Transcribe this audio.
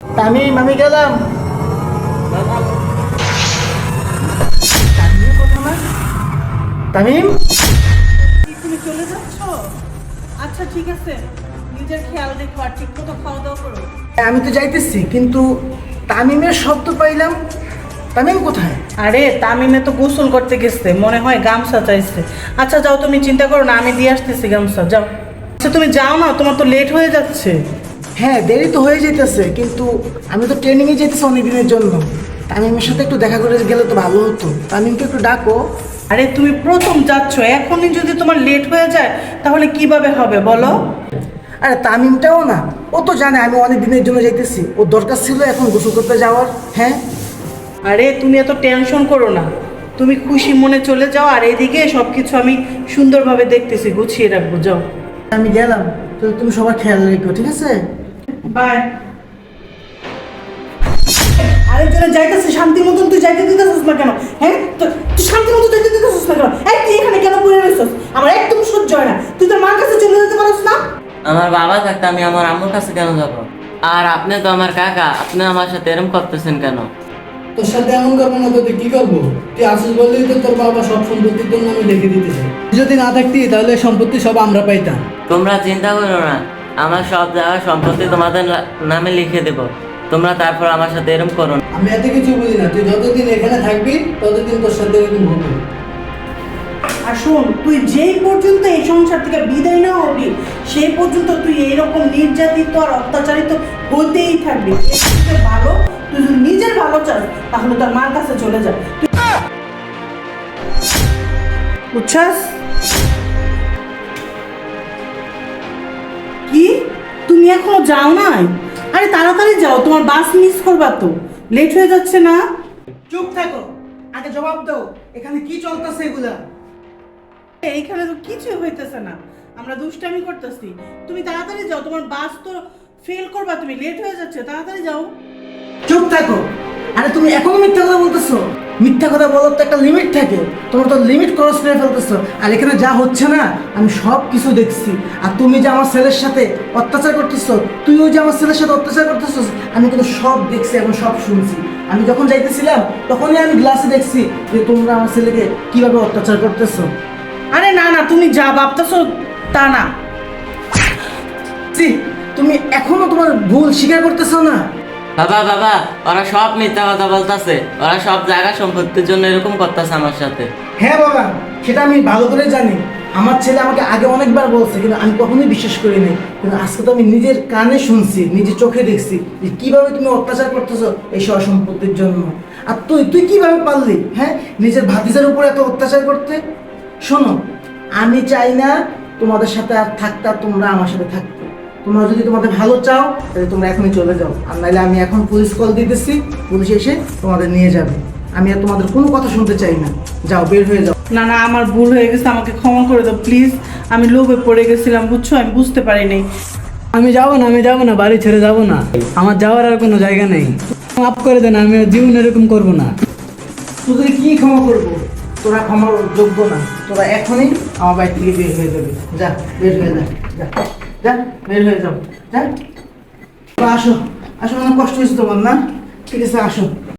তামিম আমি গেলাম? তামিম? তুমি চলে যাচ্ছ? আচ্ছা ঠিক আছে। নিজের খেয়াল রেখো আর ঠিক মতো খাওয়া দাওয়া করো। আমি তো যাইতেছি কিন্তু তামিমের শব্দ পাইলাম। তামিম কোথায়? আরে তামিমে তো গোসল করতে গেছে মনে হয় গামছা চাইছে। আচ্ছা যাও তুমি চিন্তা করো না আমি দিয়ে আসতেছি গামছা যাও। আচ্ছা তুমি যাও না তোমার তো লেট হয়ে যাচ্ছে। হ্যাঁ দেরি তো হয়ে যেতেছে কিন্তু আমি তো ট্রেনিংয়ে যেতেছি অনেক দিনের জন্য। তামিমের সাথে একটু দেখা করে গেলে তো ভালো হতো। তামিমকে একটু ডাকো। আরে তুমি প্রথম যাচ্ছ এখনই যদি তোমার লেট হয়ে যায় তাহলে কীভাবে হবে বলো? আরে তামিমটাও না ও তো জানে আমি অনেক দিনের জন্য যাইতেছি। ওর দরকার ছিল এখন গোসল করতে যাওয়ার হ্যাঁ? আরে তুমি এত টেনশন করো না। তুমি খুশি মনে চলে যাও আর এদিকে সব কিছু আমি সুন্দরভাবে দেখতেছি গুছিয়ে রাখব যাও। আমি গেলাম তো তুমি সবার খেয়াল রেখো ঠিক আছে? বাই আরেকজনে যাইতেছে শান্তি মতন তুই যাইতে দিতেছিস না কেন? হ্যাঁ? তুই শান্তি মতো যাইতে দিতেছিস না কেন? এই তুই এখানে কেন পড়ে রয়েছিস? আমার একদম সহ্য হয় না। তুই তোর মার কাছে চলে যেতে পারিস না? আমার বাবা থাকতে আমি আমার আম্মুর কাছে কেন যাব? আর আপনি তো আমার কাকা আপনি আমার সাথে এরম করতেছেন কেন? তোর সাথে এমন করব না তো তুই কি করব? তুই আসিস বললেই তো তোর বাবা সব সম্পত্তির জন্য আমি লিখে দিতেছে তুই যদি না থাকতি তাহলে সম্পত্তি সব আমরা পাইতাম। তোমরা চিন্তা করো না। আমার সব জায়গা সম্পত্তি তোমাদের নামে লিখে দেব। তোমরা তারপর আমার সাথে এরম করো না। আমি এত কিছু বুঝি না। তুই যতদিন এখানে থাকবি ততদিন তোর সাথে এরকম হবে আর শোন তুই যেই পর্যন্ত এই সংসার থেকে বিদায় না হবি সেই পর্যন্ত তুই এইরকম নির্যাতিত আর অত্যাচারিত হতেই থাকবি। ভালো তুই যদি নিজের ভালো চাস তাহলে তোর মার কাছে চলে যা। তুই- বুঝছাস? এখনও যাও নাই আরে তাড়াতাড়ি যাও তোমার বাস মিস করবা তো। লেট হয়ে যাচ্ছে না। চুপ থাকো আগে জবাব দাও এখানে কি চলতেছে এগুলা? এইখানে তো কিছু হইতেছে না। আমরা দুষ্টামি করতেছি। তুমি তাড়াতাড়ি যাও তোমার বাস তো ফেল করবা তুমি লেট হয়ে যাচ্ছে তাড়াতাড়ি যাও। চুপ থাকো আরে তুমি এখনও মিথ্যা কথা বলতেছো? মিথ্যা কথা বলার তো একটা লিমিট থাকে। তোমার তো লিমিট ক্রস করে ফেলতেছো। আর এখানে যা হচ্ছে না, আমি সব কিছু দেখছি। আর তুমি যে আমার ছেলের সাথে অত্যাচার করতেছো, তুইও যে আমার ছেলের সাথে অত্যাচার করতেছিস আমি কিন্তু সব দেখছি এবং সব শুনছি। আমি যখন যাইতেছিলাম, তখনই আমি গ্লাসে দেখছি যে তোমরা আমার ছেলেকে কীভাবে অত্যাচার করতেছো। আরে না না, তুমি যা ভাবতেছো তা না। তুমি এখনও তোমার ভুল স্বীকার করতেছো না? বাবা বাবা, ওরা সব মিথ্যা কথা বলতাছে। ওরা সব জায়গা সম্পত্তির জন্য এরকম করতেছে আমার সাথে। হ্যাঁ বাবা, সেটা আমি ভালো করে জানি। আমার ছেলে আমাকে আগে অনেকবার বলছে, কিন্তু আমি কখনোই বিশ্বাস করিনি কিন্তু আজকে তো আমি নিজের কানে শুনছি, নিজের চোখে দেখছি যে কীভাবে তুমি অত্যাচার করতেছো এই সব সম্পত্তির জন্য। আর তুই তুই কীভাবে পারলি হ্যাঁ? নিজের ভাতিজার উপর এত অত্যাচার করতে? শোনো, আমি চাই না তোমাদের সাথে আর থাকতে তোমরা আমার সাথে থাকতে। তোমরা যদি তোমাদের ভালো চাও তাহলে তোমরা এখনই চলে যাও। আর নাহলে আমি এখন পুলিশ কল দিতেছি পুলিশ এসে তোমাদের নিয়ে যাবে। আমি আর তোমাদের কোনো কথা শুনতে চাই না। যাও বের হয়ে যাও। না না আমার ভুল হয়ে গেছে আমাকে ক্ষমা করে দাও প্লিজ আমি লোভে পড়ে গেছিলাম বুঝছ? আমি বুঝতে পারিনি। আমি যাব না আমি যাব না বাড়ি ছেড়ে যাব না। আমার যাওয়ার আর কোনো জায়গা নেই। মাফ করে দেন আমি আর জীবন এরকম করব না। তোদের কি ক্ষমা করব? তোরা ক্ষমার যোগ্য না। তোরা এখনই আমার বাড়ি থেকে বের হয়ে যাবে। যা বের হয়ে যা যা। যা, বের হয়ে যাও। যা। আসো আসো অনেক কষ্ট হয়েছে তোমার, না? ঠিক আছে, আসো।